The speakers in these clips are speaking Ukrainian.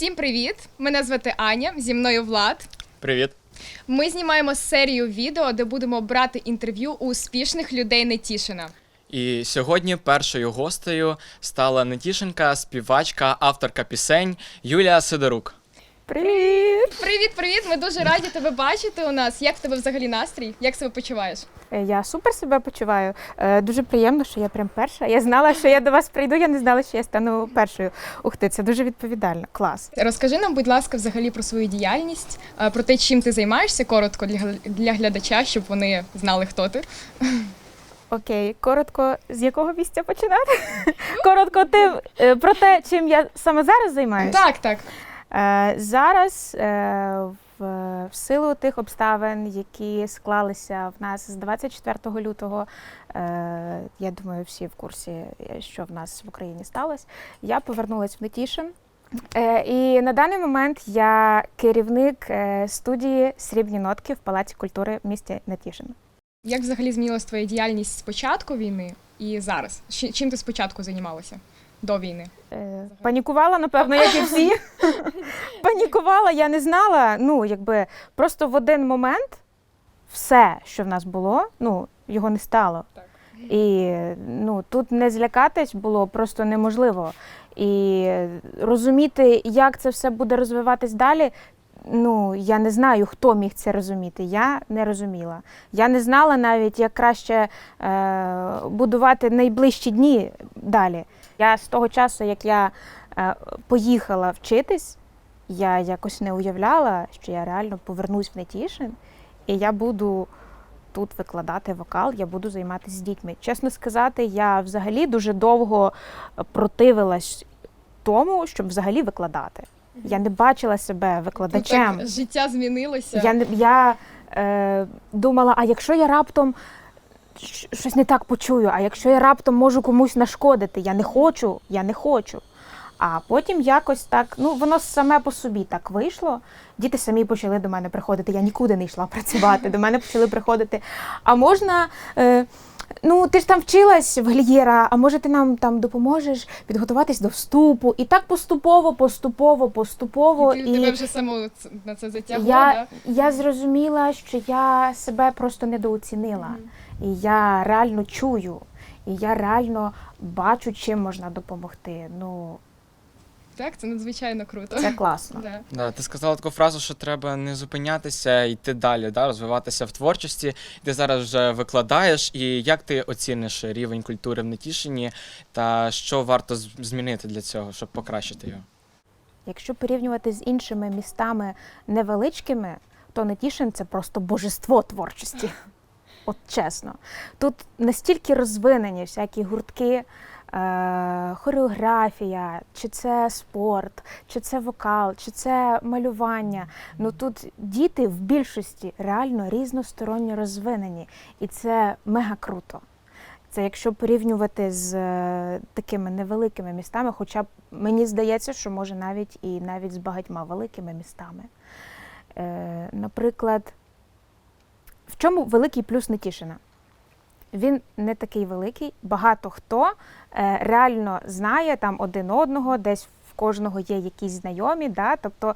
Всім привіт! Мене звати Аня, зі мною Влад. Привіт. Ми знімаємо серію відео, де будемо брати інтерв'ю у успішних людей Нетішина. І сьогодні першою гостею стала нетішенка, співачка, авторка пісень Юлія Сидорук. Привіт! Привіт, привіт! Ми дуже раді тебе бачити у нас. Як в тебе взагалі настрій? Як себе почуваєш? Е, Я супер себе почуваю. Е, Дуже приємно, що я прям перша. Я знала, що я до вас прийду, я не знала, що я стану першою. Ух ти, це дуже відповідально. Клас. Розкажи нам, будь ласка, взагалі про свою діяльність, е, про те, чим ти займаєшся коротко для, гл- для глядача, щоб вони знали, хто ти. Окей, коротко, з якого місця починати? Коротко, тим е, про те, чим я саме зараз займаюся. Так, так. Е, Зараз е, в, силу тих обставин, які склалися в нас з 24 лютого, е, я думаю, всі в курсі, що в нас в Україні сталося. Я повернулася в Нетішин. І на даний момент я керівник студії Срібні нотки в Палаці культури в місті Нетішин. Як взагалі змінилась твоя діяльність з початку війни і зараз? Чим ти спочатку займалася до війни? Е, Панікувала, напевно, як і всі. Панікувала, я не знала. Ну, якби просто в один момент все, що в нас було, ну, його не стало. Так. І ну, тут не злякатись було просто неможливо. І розуміти, як це все буде розвиватись далі. Ну, я не знаю, хто міг це розуміти. Я не розуміла. Я не знала навіть, як краще е, будувати найближчі дні далі. Я з того часу, як я е, поїхала вчитись, я якось не уявляла, що я реально повернусь в Нетішин, і я буду тут викладати вокал, я буду займатися з дітьми. Чесно сказати, я взагалі дуже довго противилась тому, щоб взагалі викладати. Я не бачила себе викладачем. так, життя змінилося. Я, я е, думала, а якщо я раптом щось не так почую, а якщо я раптом можу комусь нашкодити, я не хочу, я не хочу. А потім якось так, ну воно саме по собі так вийшло. Діти самі почали до мене приходити. Я нікуди не йшла працювати. До мене почали приходити. А можна. Е, Ну, ти ж там вчилась в Глієра, а може ти нам там допоможеш підготуватись до вступу? І так поступово, поступово, поступово. І ти- тебе вже само на це затягло, Я, да? я зрозуміла, що я себе просто недооцінила. І я реально чую, і я реально бачу, чим можна допомогти. Ну, Так, це надзвичайно круто. це класно. Да. Да, ти сказала таку фразу, що треба не зупинятися, йти далі, да, розвиватися в творчості. Ти зараз вже викладаєш. І як ти оціниш рівень культури в Нетішині та що варто з- змінити для цього, щоб покращити його? Якщо порівнювати з іншими містами невеличкими, то Нетішин це просто божество творчості. От чесно. Тут настільки розвинені всякі гуртки, е, хореографія, чи це спорт, чи це вокал, чи це малювання. Ну тут діти в більшості реально різносторонньо розвинені, і це мега круто. Це якщо порівнювати з е, такими невеликими містами, хоча б мені здається, що може навіть і навіть з багатьма великими містами. Е, наприклад, в чому великий плюс Нетішина? Він не такий великий. Багато хто е, реально знає там один одного, десь в кожного є якісь знайомі. Да? Тобто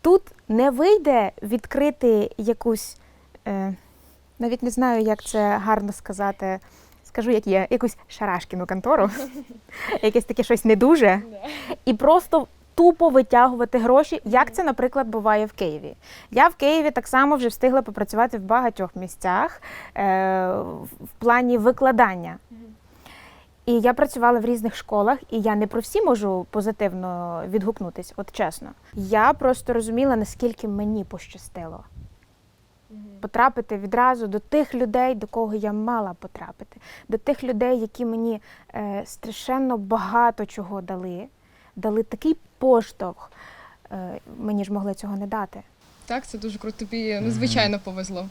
тут не вийде відкрити якусь, е, навіть не знаю, як це гарно сказати. Скажу, як є, якусь шарашкіну контору, якесь таке щось не дуже, і просто тупо витягувати гроші, як це, наприклад, буває в Києві. Я в Києві так само вже встигла попрацювати в багатьох місцях е, в плані викладання. І я працювала в різних школах, і я не про всі можу позитивно відгукнутись, от чесно. Я просто розуміла, наскільки мені пощастило потрапити відразу до тих людей, до кого я мала потрапити, до тих людей, які мені е, страшенно багато чого дали, дали такий поштовх. Е, мені ж могли цього не дати. Так, це дуже круто. Тобі надзвичайно повезло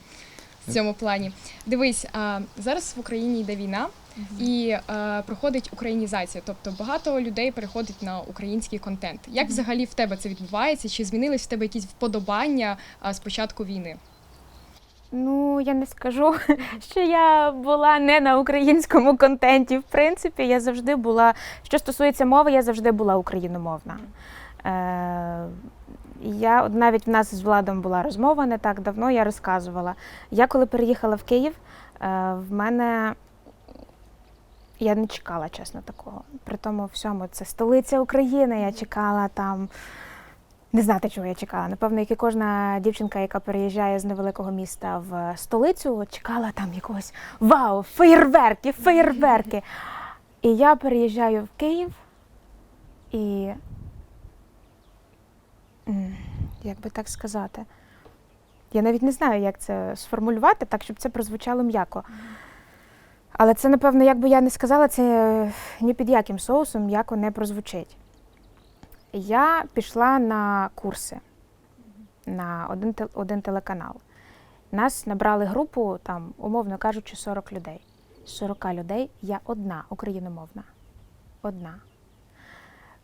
в цьому плані. Дивись, а, зараз в Україні йде війна. І е, проходить українізація, тобто багато людей переходить на український контент. Як взагалі в тебе це відбувається? Чи змінились в тебе якісь вподобання а, з початку війни? Ну, я не скажу, що я була не на українському контенті. В принципі, я завжди була, що стосується мови, я завжди була україномовна. Е, я навіть в нас з Владом була розмова не так давно, я розказувала. Я коли переїхала в Київ, е, в мене я не чекала, чесно, такого. При тому всьому це столиця України. Я чекала там. Не знати, чого я чекала. Напевно, як і кожна дівчинка, яка переїжджає з невеликого міста в столицю, чекала там якогось вау, феєрверки, феєрверки. І я переїжджаю в Київ і. Як би так сказати? Я навіть не знаю, як це сформулювати, так, щоб це прозвучало м'яко. Але це, напевно, як би я не сказала, це е, ні під яким соусом м'яко не прозвучить. Я пішла на курси на один, один телеканал. Нас набрали групу, там, умовно кажучи, 40 людей. З 40 людей я одна україномовна. Одна.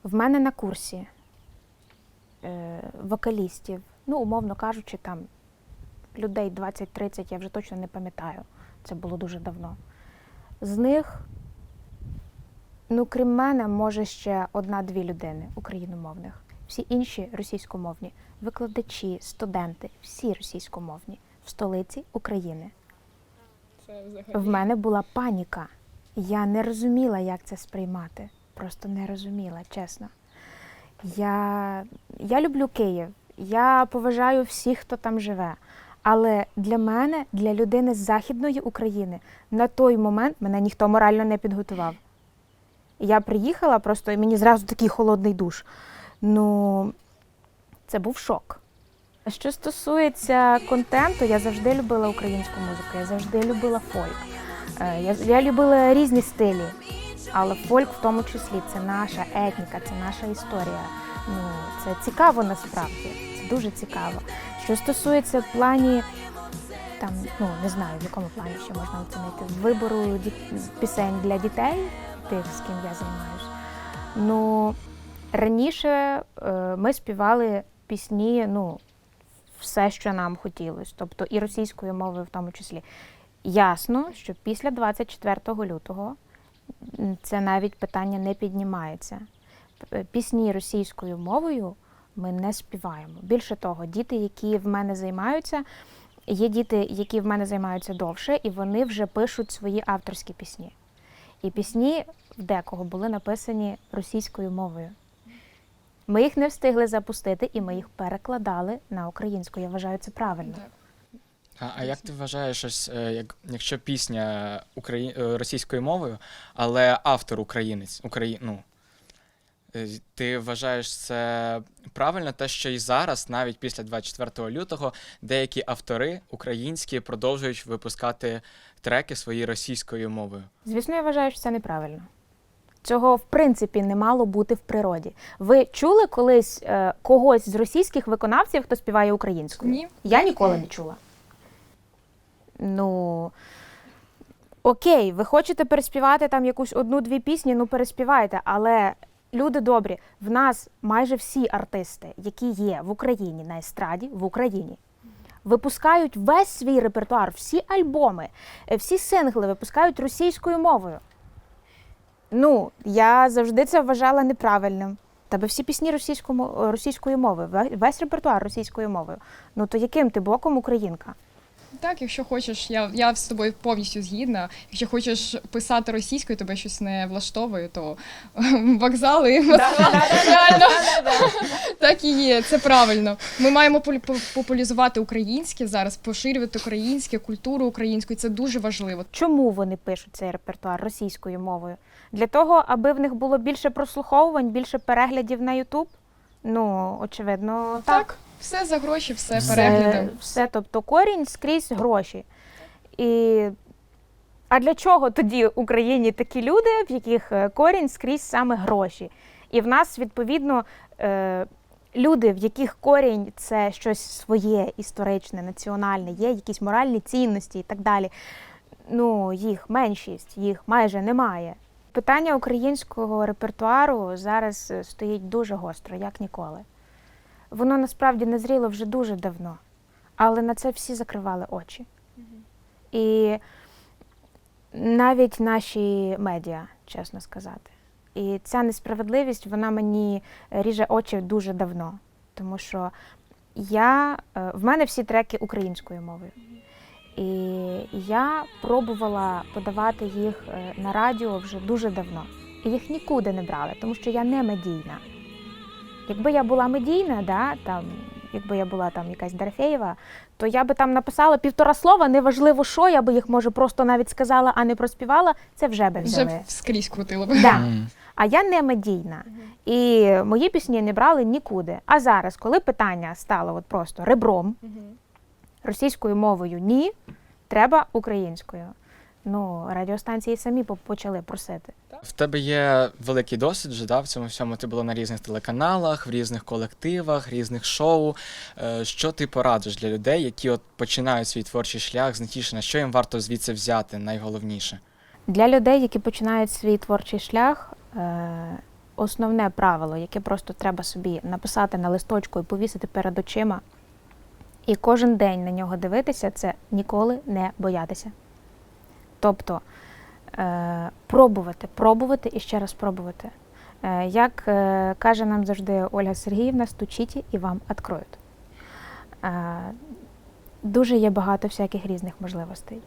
В мене на курсі е, вокалістів, ну, умовно кажучи, там людей 20-30, я вже точно не пам'ятаю. Це було дуже давно. З них, ну, крім мене, може ще одна-дві людини україномовних. Всі інші російськомовні. Викладачі, студенти, всі російськомовні в столиці України. Це взагалі. В мене була паніка. Я не розуміла, як це сприймати. Просто не розуміла, чесно. Я, я люблю Київ. Я поважаю всіх, хто там живе. Але для мене, для людини з Західної України, на той момент мене ніхто морально не підготував. Я приїхала просто і мені зразу такий холодний душ. Ну, це був шок. Що стосується контенту, я завжди любила українську музику, я завжди любила фольк. Е, Я, я любила різні стилі, але фольк в тому числі це наша етніка, це наша історія. Ну, це цікаво насправді, це дуже цікаво. Що стосується плані, там, ну не знаю, в якому плані ще можна оцінити, вибору ді- пісень для дітей, тих, з ким я займаюся. Ну, раніше е, ми співали пісні, ну, все, що нам хотілося, тобто і російською мовою в тому числі. Ясно, що після 24 лютого це навіть питання не піднімається. Пісні російською мовою ми не співаємо. Більше того, діти, які в мене займаються, є діти, які в мене займаються довше, і вони вже пишуть свої авторські пісні. І пісні в декого були написані російською мовою. Ми їх не встигли запустити, і ми їх перекладали на українську. Я вважаю це правильно. А, а як ти вважаєш, ось, е, як, якщо пісня украї... е, російською мовою, але автор українець, Украї... ну, ти вважаєш це правильно, те, що і зараз, навіть після 24 лютого, деякі автори українські продовжують випускати треки свої російською мовою? Звісно, я вважаю, що це неправильно. Цього в принципі не мало бути в природі. Ви чули колись е, когось з російських виконавців, хто співає українською? Ні. Я ніколи не чула. Ну. Окей, ви хочете переспівати там якусь одну-дві пісні, ну переспівайте, але люди добрі, в нас майже всі артисти, які є в Україні на естраді, в Україні, випускають весь свій репертуар, всі альбоми, е, всі сингли випускають російською мовою. Ну, я завжди це вважала неправильним. Тебе всі пісні російською, мовою, весь репертуар російською мовою. Ну то яким ти боком українка? Так, якщо хочеш, я, я з тобою повністю згідна. Якщо хочеш писати російською, тебе щось не влаштовує, то вокзали реально так і є. Це правильно. Ми маємо популяризувати українське зараз, поширювати українське, культуру українську. і Це дуже важливо. Чому вони пишуть цей репертуар російською мовою? Для того, аби в них було більше прослуховувань, більше переглядів на Ютуб? Ну, очевидно, так. Так, все за гроші, все Все, перегляди. все, тобто корінь скрізь гроші. І... А для чого тоді в Україні такі люди, в яких е, корінь скрізь саме гроші? І в нас, відповідно, е, люди, в яких корінь це щось своє, історичне, національне, є якісь моральні цінності і так далі. Ну, їх меншість, їх майже немає. Питання українського репертуару зараз е, стоїть дуже гостро, як ніколи. Воно насправді назріло вже дуже давно, але на це всі закривали очі. І навіть наші медіа, чесно сказати. І ця несправедливість вона мені ріже очі дуже давно. Тому що я, е, в мене всі треки українською мовою. І я пробувала подавати їх е, на радіо вже дуже давно. І їх нікуди не брали, тому що я не медійна. Якби я була медійна, да, там, якби я була там якась Дорофеєва, то я би там написала півтора слова, неважливо що, я би їх, може, просто навіть сказала, а не проспівала, це вже би взяли. Вже скрізь крутило б. Да. А я не медійна. І мої пісні не брали нікуди. А зараз, коли питання стало от просто ребром, російською мовою ні, треба українською. Ну, радіостанції самі почали просити. В тебе є великий досвід вже да, в цьому всьому. Ти була на різних телеканалах, в різних колективах, різних шоу. Е, Що ти порадиш для людей, які от починають свій творчий шлях з Нетішина? Що їм варто звідси взяти найголовніше? Для людей, які починають свій творчий шлях, е, основне правило, яке просто треба собі написати на листочку і повісити перед очима, і кожен день на нього дивитися, це ніколи не боятися. Тобто е, пробувати, пробувати і ще раз пробувати. Е, як е, каже нам завжди Ольга Сергіївна, стучіть і вам відкроють. Е, дуже є багато всяких різних можливостей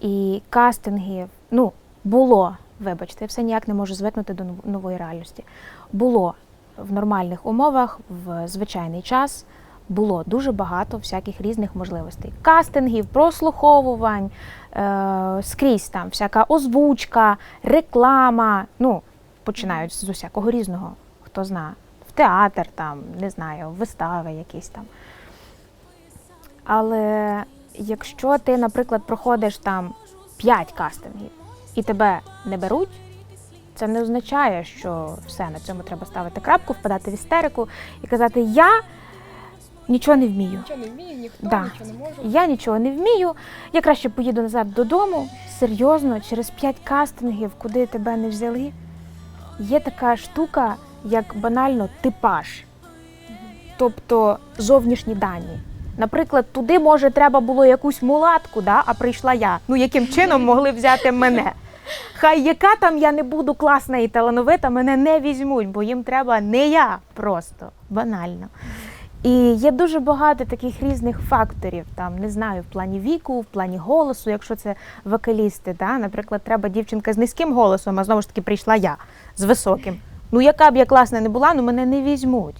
і кастингів. Ну, було, вибачте, я все ніяк не можу звикнути до нової реальності. Було в нормальних умовах, в звичайний час. Було дуже багато всяких різних можливостей. Кастингів, прослуховувань, е- скрізь там всяка озвучка, реклама. Ну, починають з усякого різного, хто знає. В театр, там, не знаю, вистави якісь там. Але якщо ти, наприклад, проходиш там 5 кастингів і тебе не беруть, це не означає, що все на цьому треба ставити крапку, впадати в істерику і казати Я нічого не вмію. Нічого не вмію, ніхто, Да. нічого не можу. Я нічого не вмію. Я краще поїду назад додому. Серйозно, через 5 кастингів, куди тебе не взяли, є така штука, як банально типаж, тобто зовнішні дані. Наприклад, туди, може, треба було якусь мулатку, да, а прийшла я. Ну, яким чином могли взяти мене? Хай яка там я не буду класна і талановита, мене не візьмуть, бо їм треба не я просто банально. І є дуже багато таких різних факторів, там не знаю, в плані віку, в плані голосу, якщо це вокалісти. Да? Наприклад, треба дівчинка з низьким голосом, а знову ж таки прийшла я з високим. Ну, яка б я класна не була, ну мене не візьмуть.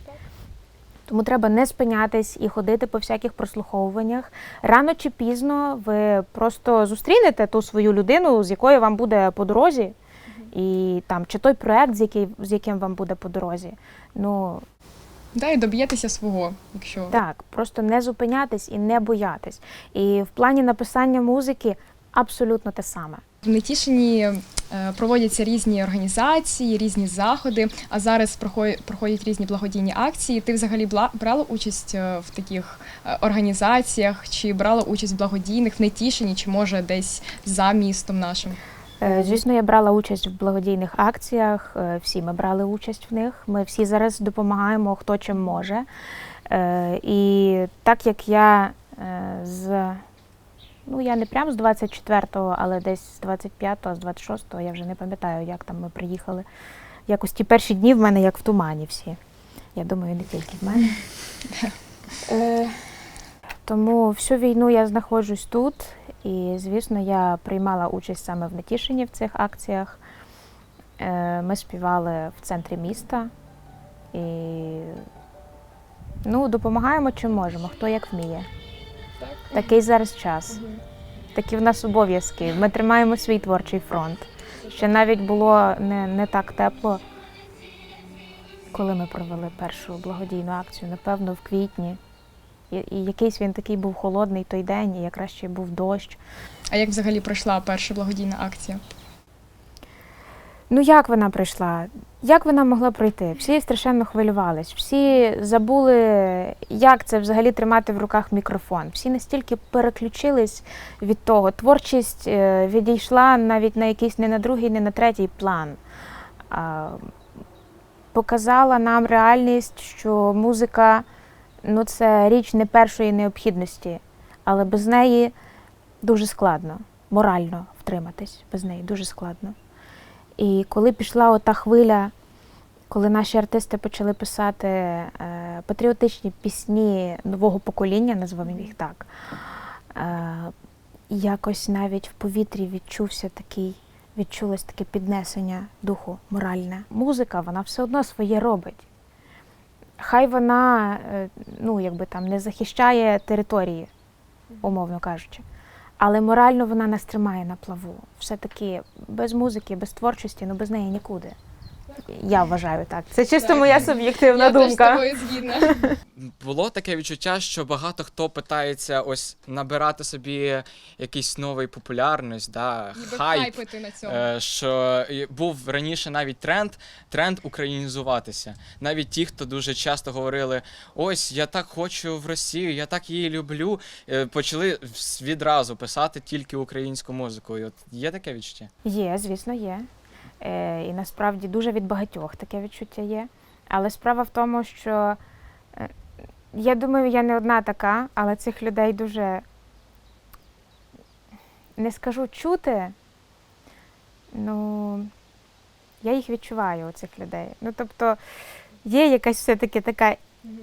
Тому треба не спинятись і ходити по всяких прослуховуваннях. Рано чи пізно ви просто зустрінете ту свою людину, з якою вам буде по дорозі, і там чи той проект, з, який, з яким вам буде по дорозі. Ну, Да, і доб'єтеся свого, якщо так, просто не зупинятись і не боятись. І в плані написання музики абсолютно те саме. в Нетішині е, проводяться різні організації, різні заходи. А зараз проходять, різні благодійні акції. Ти взагалі брала участь е, в таких е, організаціях, чи брала участь в благодійних в Нетішині, чи може десь за містом нашим? Е, Звісно, я брала участь в благодійних акціях. е, Всі ми брали участь в них. Ми всі зараз допомагаємо, хто чим може. Е, І так як я з ну я не прям з 24-го, але десь з 25-го, з 26-го, я вже не пам'ятаю, як там ми приїхали. Якось ті перші дні в мене як в тумані всі. Я думаю, не тільки в мене. Тому всю війну я знаходжусь тут, і, звісно, я приймала участь саме в Нетішині в цих акціях. Е, Ми співали в центрі міста і ну, допомагаємо чим можемо, хто як вміє. Такий зараз час, такі в нас обов'язки. Ми тримаємо свій творчий фронт. Ще навіть було не, не так тепло, коли ми провели першу благодійну акцію, напевно, в квітні. І, і якийсь він такий був холодний той день, і якраз ще був дощ. А як взагалі пройшла перша благодійна акція? Ну як вона прийшла? Як вона могла пройти? Всі страшенно хвилювались, всі забули, як це взагалі тримати в руках мікрофон. Всі настільки переключились від того. Творчість е, відійшла навіть на якийсь не на другий, не на третій план. Показала нам реальність, що музика ну, це річ не першої необхідності, але без неї дуже складно, морально втриматись без неї дуже складно. І коли пішла ота хвиля, коли наші артисти почали писати е, патріотичні пісні нового покоління, назвемо їх так, е, якось навіть в повітрі відчувся такий, відчулось таке піднесення духу моральне. Музика, вона все одно своє робить. Хай вона е, ну, якби там не захищає території, умовно кажучи. Але морально вона нас тримає на плаву. Все-таки без музики, без творчості, ну без неї нікуди. Я вважаю так. Це чисто Так. моя суб'єктивна Я теж з думка. тобою згідна. Було таке відчуття, що багато хто питається ось набирати собі якийсь новий популярність, да, Ніби хайп. хайпити на цьому. Е, що був раніше навіть тренд, тренд українізуватися. Навіть ті, хто дуже часто говорили: ось я так хочу в Росію, я так її люблю. е, Почали відразу писати тільки українську музику. І от є таке відчуття? Є, звісно, є. Е, і насправді дуже від багатьох таке відчуття є. Але справа в тому, що е, я думаю, я не одна така, але цих людей дуже не скажу чути. Ну, я їх відчуваю, цих людей. Ну, тобто, є якась все-таки така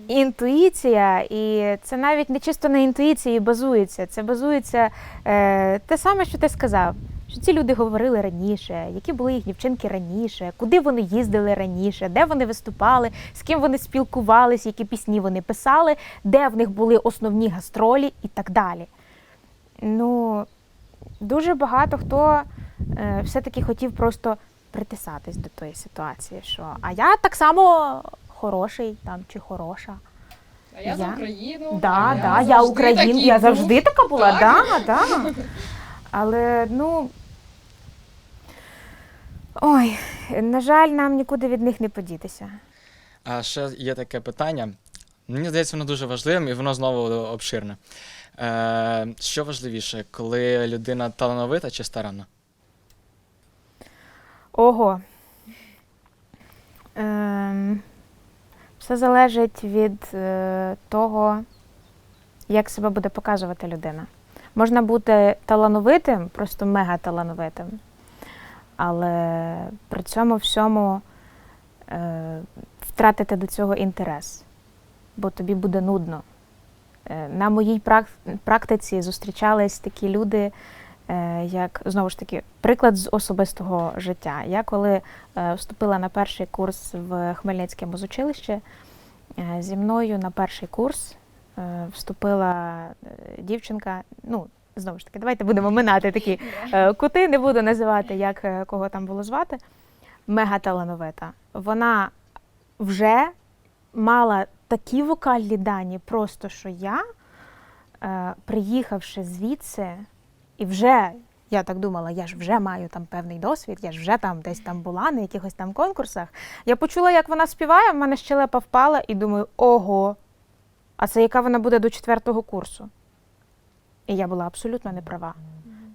інтуїція, і це навіть не чисто на інтуїції базується. Це базується е, те саме, що ти сказав. Що ці люди говорили раніше, які були їхні вчинки раніше, куди вони їздили раніше, де вони виступали, з ким вони спілкувались, які пісні вони писали, де в них були основні гастролі і так далі. Ну, дуже багато хто е, все-таки хотів просто притисатись до тої ситуації, що а я так само хороший там чи хороша. А я за Я- Україну. Да, а да, я завжди Україн, я завжди така була, Так. да, да. Але ну. Ой, на жаль, нам нікуди від них не подітися. А ще є таке питання. Мені здається, воно дуже важливим і воно знову обширне. Е, що важливіше, коли людина талановита чи старанна? Ого. Ем, все залежить від е, того, як себе буде показувати людина. Можна бути талановитим, просто мега талановитим, але при цьому всьому е, втратити до цього інтерес, бо тобі буде нудно. Е, на моїй прак- практиці зустрічались такі люди, е, як знову ж таки приклад з особистого життя. Я коли е, вступила на перший курс в Хмельницьке музучилище, е, зі мною на перший курс е, вступила е, дівчинка. Ну, знову ж таки, давайте будемо минати такі е, кути, не буду називати, як е, кого там було звати. Мега талановита. Вона вже мала такі вокальні дані, просто що я, е, приїхавши звідси, і вже я так думала, я ж вже маю там певний досвід, я ж вже там десь там була на якихось там конкурсах. Я почула, як вона співає, в мене щелепа впала, і думаю, ого, а це яка вона буде до четвертого курсу? І я була абсолютно не права.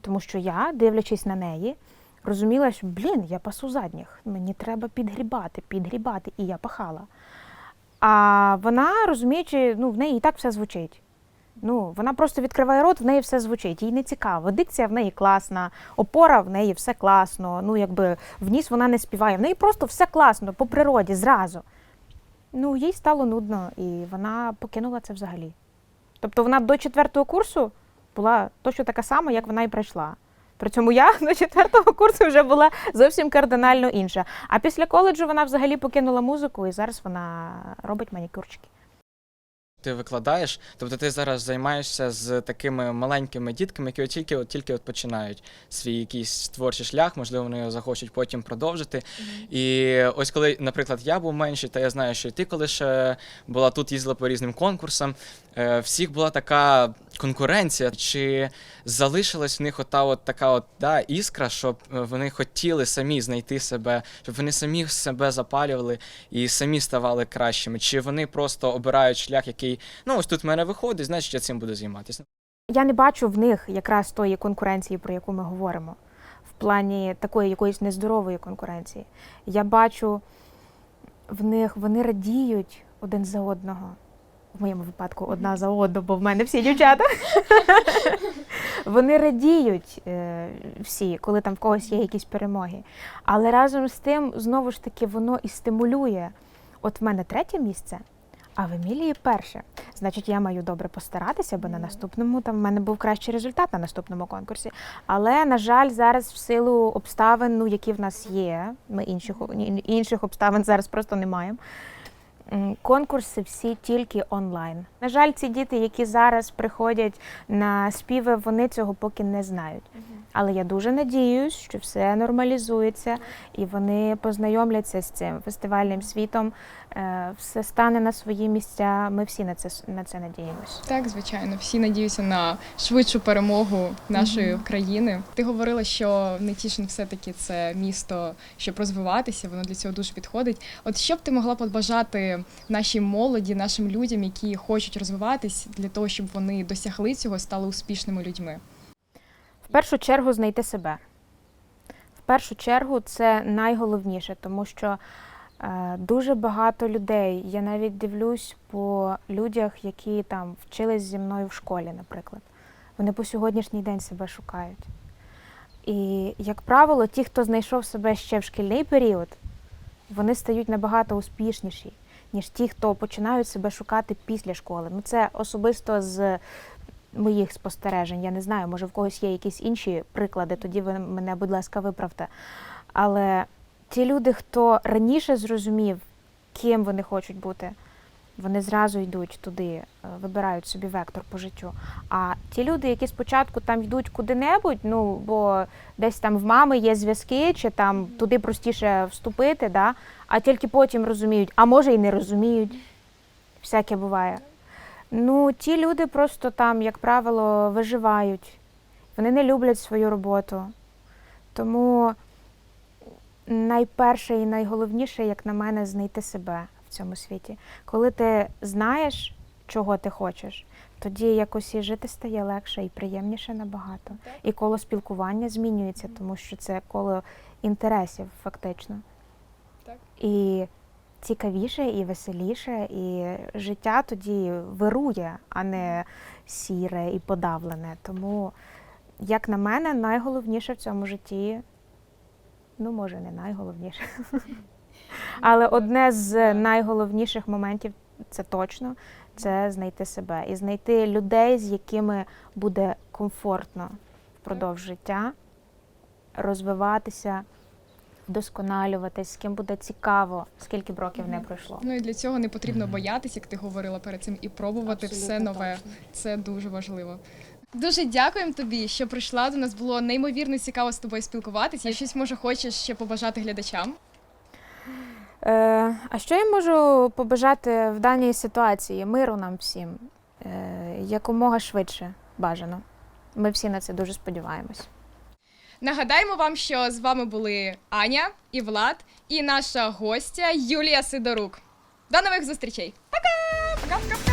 Тому що я, дивлячись на неї, розуміла, що блін, я пасу задніх, мені треба підгрібати, підгрібати, і я пахала. А вона, розуміючи, ну, в неї і так все звучить. Ну, вона просто відкриває рот, в неї все звучить, їй не цікаво. Дикція в неї класна, опора в неї все класно. Ну, якби в ніс вона не співає. В неї просто все класно, по природі, зразу. Ну, їй стало нудно, і вона покинула це взагалі. Тобто вона до четвертого курсу була точно така сама, як вона і пройшла. При цьому я до четвертого курсу вже була зовсім кардинально інша. А після коледжу вона взагалі покинула музику, і зараз вона робить манікюрчики. Ти викладаєш, тобто ти зараз займаєшся з такими маленькими дітками, які от тільки от тільки от починають свій якийсь творчий шлях, можливо, вони його захочуть потім продовжити. І ось коли, наприклад, я був менший, та я знаю, що і ти, коли ще була тут, їздила по різним конкурсам, е, всіх була така конкуренція. Чи залишилась в них ота от така от да, іскра, щоб е, вони хотіли самі знайти себе, щоб вони самі себе запалювали і самі ставали кращими? Чи вони просто обирають шлях, який ну ось тут в мене виходить, значить я цим буду займатися? Я не бачу в них якраз тої конкуренції, про яку ми говоримо, в плані такої якоїсь нездорової конкуренції. Я бачу в них, вони радіють один за одного. В моєму випадку одна за одну, бо в мене всі дівчата. Вони радіють е, всі, коли там в когось є якісь перемоги. Але разом з тим, знову ж таки, воно і стимулює. От в мене третє місце, а в Емілії перше. Значить, я маю добре постаратися, бо на наступному там в мене був кращий результат на наступному конкурсі. Але, на жаль, зараз в силу обставин, ну, які в нас є, ми інших, інших обставин зараз просто не маємо. Конкурси всі тільки онлайн. На жаль, ці діти, які зараз приходять на співи, вони цього поки не знають. Але я дуже надіюсь, що все нормалізується і вони познайомляться з цим фестивальним світом. е, Все стане на свої місця. Ми всі на це на це надіємось. Так, звичайно, всі надіються на швидшу перемогу нашої країни. Ти говорила, що Нетішин все-таки це місто, щоб розвиватися, воно для цього дуже підходить. От що б ти могла побажати нашій молоді, нашим людям, які хочуть розвиватись, для того, щоб вони досягли цього, стали успішними людьми? В першу чергу знайти себе. В першу чергу це найголовніше, тому що е, дуже багато людей. Я навіть дивлюсь по людях, які там вчились зі мною в школі, наприклад. Вони по сьогоднішній день себе шукають. І, як правило, ті, хто знайшов себе ще в шкільний період, вони стають набагато успішніші, ніж ті, хто починають себе шукати після школи. Ну, це особисто з моїх спостережень. Я не знаю, може в когось є якісь інші приклади, тоді ви мене, будь ласка, виправте. Але ті люди, хто раніше зрозумів, ким вони хочуть бути, вони зразу йдуть туди, е, вибирають собі вектор по життю. А ті люди, які спочатку там йдуть куди-небудь, ну бо десь там в мами є зв'язки, чи там туди простіше вступити, да? а тільки потім розуміють, а може і не розуміють. Всяке буває. Ну, ті люди просто там, як правило, виживають. Вони не люблять свою роботу. Тому найперше і найголовніше, як на мене, знайти себе в цьому світі. Коли ти знаєш, чого ти хочеш, тоді якось і жити стає легше і приємніше набагато. І коло спілкування змінюється, тому що це коло інтересів, фактично. Так. І цікавіше, і веселіше, і життя тоді вирує, а не сіре і подавлене. Тому, як на мене, найголовніше в цьому житті, ну, може, не найголовніше, але одне з найголовніших моментів це точно це знайти себе і знайти людей, з якими буде комфортно впродовж життя, розвиватися, вдосконалюватись, з ким буде цікаво, скільки б років не пройшло. Ну і для цього не потрібно боятися, як ти говорила перед цим, і пробувати все нове. точно. Це дуже важливо. Дуже дякуємо тобі, що прийшла до нас. Було неймовірно цікаво з тобою спілкуватися. Я щось може хочеш ще побажати глядачам. Е, а що я можу побажати в даній ситуації? Миру нам всім, е, якомога швидше бажано. Ми всі на це дуже сподіваємось. Нагадаємо вам, що з вами були Аня і Влад, і наша гостя Юлія Сидорук. До нових зустрічей. Пока! Пока-пока!